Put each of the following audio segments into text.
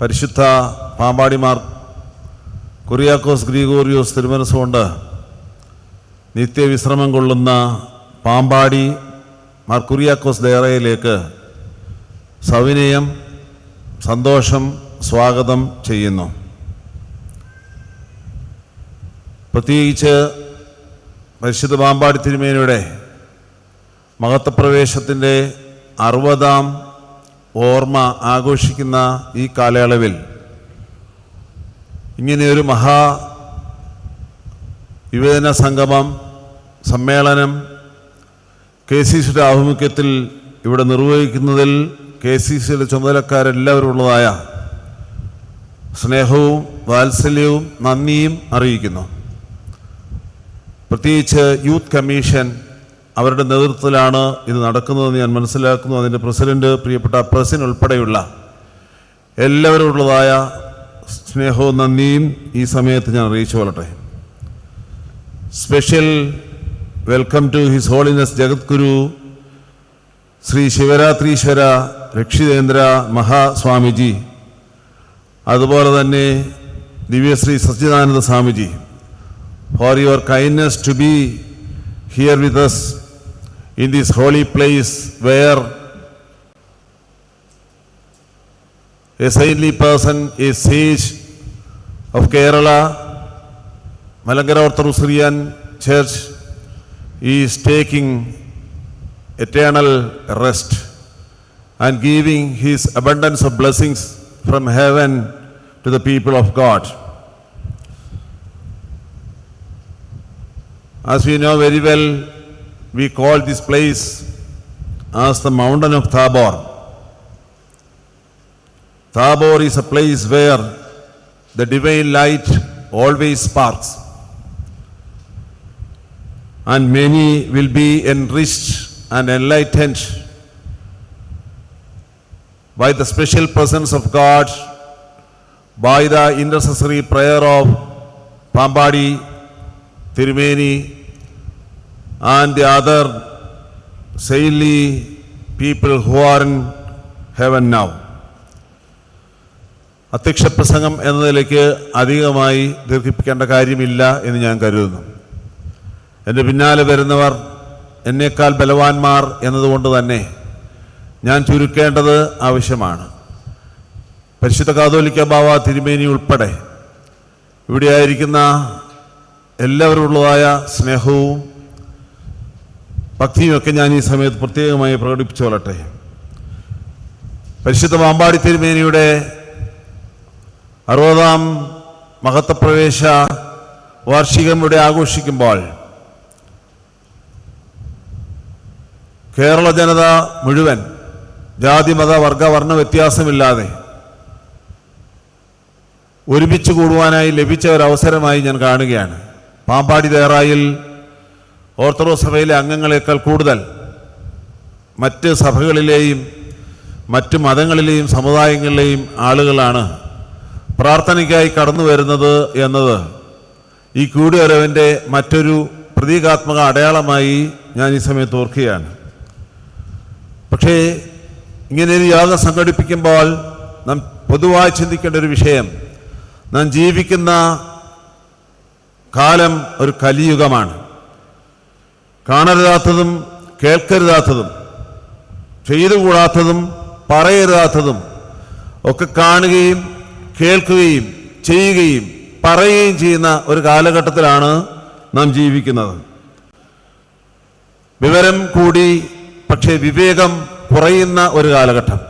പരിശുദ്ധ പാമ്പാടിമാർ കുറിയാക്കോസ് ഗ്രീഗോറിയോസ് തിരുമനസുകൊണ്ട് നിത്യവിശ്രമം കൊള്ളുന്ന പാമ്പാടി മാർ കുറിയാക്കോസ് ദേറയിലേക്ക് സവിനയം സന്തോഷം സ്വാഗതം ചെയ്യുന്നു. പ്രത്യേകിച്ച് പരിശുദ്ധ പാമ്പാടി തിരുമേനിയുടെ മഹത്വപ്രവേശത്തിന്റെ അറുപതാം ഓർമ്മ ആഘോഷിക്കുന്ന ഈ കാലയളവിൽ ഇങ്ങനെയൊരു മഹാ യുവജന സംഗമം സമ്മേളനം കെ സി സിയുടെ ആഭിമുഖ്യത്തിൽ ഇവിടെ നിർവഹിക്കുന്നതിൽ കെ സി സിയുടെ ചുമതലക്കാരെല്ലാവരും ഉള്ളതായ സ്നേഹവും വാത്സല്യവും നന്ദിയും അറിയിക്കുന്നു. പ്രത്യേകിച്ച് യൂത്ത് കമ്മീഷൻ അവരുടെ നേതൃത്വത്തിലാണ് ഇത് നടക്കുന്നതെന്ന് ഞാൻ മനസ്സിലാക്കുന്നു. അതിന്റെ പ്രസിഡന്റ് പ്രിയപ്പെട്ട പ്രസിൻ ഉൾപ്പെടെയുള്ള എല്ലാവരോടുള്ളതായ സ്നേഹവും നന്ദിയും ഈ സമയത്ത് ഞാൻ അറിയിച്ചു കൊള്ളട്ടെ. Special welcome to his holiness Jagadguru Shri Shivaratrishwara Rakshitendra Mahaswamiji അതുപോലെ തന്നെ Divyashri Sachidananda Swamiji for your kindness to be here with us in this holy place where a saintly person, a sage of Kerala, Malangara Orthodox Syrian Church, is taking eternal rest and giving his abundance of blessings from heaven to the people of God. As we know very well, we call this place as the mountain of Thabor. Thabor is a place where the divine light always sparks. And many will be enriched and enlightened by the special presence of God, by the intercessory prayer of Pambadi, Tirumeni, and the other saintly people who are in heaven now. അധ്യക്ഷ പ്രസംഗം എന്ന നിലയ്ക്ക് അധികമായി ദീർഘിപ്പിക്കേണ്ട കാര്യമില്ല എന്ന് ഞാൻ കരുതുന്നു എന്റെ പിന്നാലെ വരുന്നവർ എന്നേക്കാൾ ബലവാന്മാർ എന്നതുകൊണ്ട് തന്നെ ഞാൻ ചുരുക്കേണ്ടത് ആവശ്യമാണ് പരിശുദ്ധ കാതോലിക്ക ബാവ തിരുമേനി ഉൾപ്പെടെ ഇവിടെയായിരിക്കുന്ന എല്ലാവരുള്ളതായ സ്നേഹവും ഭക്തിയുമൊക്കെ ഞാൻ ഈ സമയത്ത് പ്രത്യേകമായി പ്രകടിപ്പിച്ചു കൊള്ളട്ടെ പരിശുദ്ധ പാമ്പാടി തിരുമേനിയുടെ അറുപതാം മഹത്വപ്രവേശ വാർഷികം ഇവിടെ ആഘോഷിക്കുമ്പോൾ കേരള ജനത മുഴുവൻ ജാതി മത വർഗ വർണ വ്യത്യാസമില്ലാതെ ഒരുമിച്ച് കൂടുവാനായി ലഭിച്ച ഒരവസരമായി ഞാൻ കാണുകയാണ്. പാമ്പാടി തേറായിൽ ഓർത്തഡോക്സ് സഭയിലെ അംഗങ്ങളെക്കാൾ കൂടുതൽ മറ്റ് സഭകളിലെയും മറ്റ് മതങ്ങളിലെയും സമുദായങ്ങളിലെയും ആളുകളാണ് പ്രാർത്ഥനയ്ക്കായി കടന്നു വരുന്നത് എന്നത് ഈ കൂടിവരവിന്റെ മറ്റൊരു പ്രതീകാത്മക അടയാളമായി ഞാൻ ഈ സമയത്ത് ഓർക്കുകയാണ്. പക്ഷേ ഇങ്ങനെ ഒരു യാഗം സംഘടിപ്പിക്കുമ്പോൾ നാം പൊതുവായി ചിന്തിക്കേണ്ട ഒരു വിഷയം നാം ജീവിക്കുന്ന കാലം ഒരു കലിയുഗമാണ്. കാണരുതാത്തതും കേൾക്കരുതാത്തതും ചെയ്തുകൂടാത്തതും പറയരുതാത്തതും ഒക്കെ കാണുകയും കേൾക്കുകയും ചെയ്യുകയും പറയുകയും ചെയ്യുന്ന ഒരു കാലഘട്ടത്തിലാണ് നാം ജീവിക്കുന്നത്. വിവരം കൂടി പക്ഷേ വിവേകം കുറയുന്ന ഒരു കാലഘട്ടം.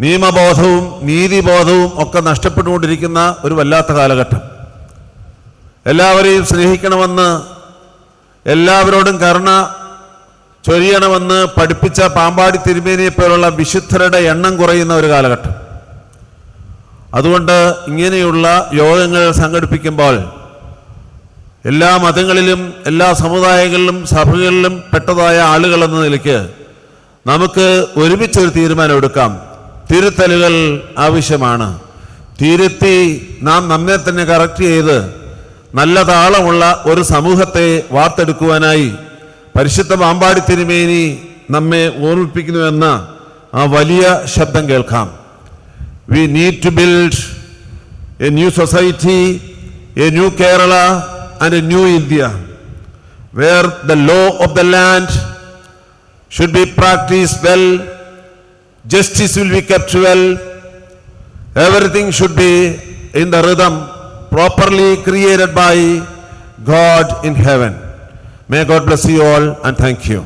നിയമബോധവും നീതിബോധവും ഒക്കെ നഷ്ടപ്പെട്ടുകൊണ്ടിരിക്കുന്ന ഒരു വല്ലാത്ത കാലഘട്ടം. എല്ലാവരെയും സ്നേഹിക്കണമെന്ന് എല്ലാവരോടും കരുണ ചൊരിയണമെന്ന് പഠിപ്പിച്ച പാമ്പാടി തിരുമേനിയെ പോലുള്ള വിശുദ്ധരുടെ എണ്ണം കുറയുന്ന ഒരു കാലഘട്ടം. അതുകൊണ്ട് ഇങ്ങനെയുള്ള യോഗങ്ങൾ സംഘടിപ്പിക്കുമ്പോൾ എല്ലാ മതങ്ങളിലും എല്ലാ സമുദായങ്ങളിലും സഭകളിലും പെട്ടതായ ആളുകൾ എന്ന നിലയ്ക്ക് നമുക്ക് ഒരുമിച്ചൊരു തീരുമാനം എടുക്കാം. തിരുത്തലുകൾ ആവശ്യമാണ്. തിരുത്തി നാം നമ്മെ തന്നെ കറക്റ്റ് ചെയ്ത് നല്ല താളമുള്ള ഒരു സമൂഹത്തെ വാർത്തെടുക്കുവാനായി പരിശുദ്ധ പാമ്പാടി തിരുമേനി നമ്മെ ഓർമ്മിപ്പിക്കുന്നുവെന്ന ആ വലിയ ശബ്ദം കേൾക്കാം We need to build a new society, a new Kerala, and a new India, where the law of the land should be practiced well, justice will be kept well, everything should be in the rhythm properly created by God in heaven. May God bless you all and thank you.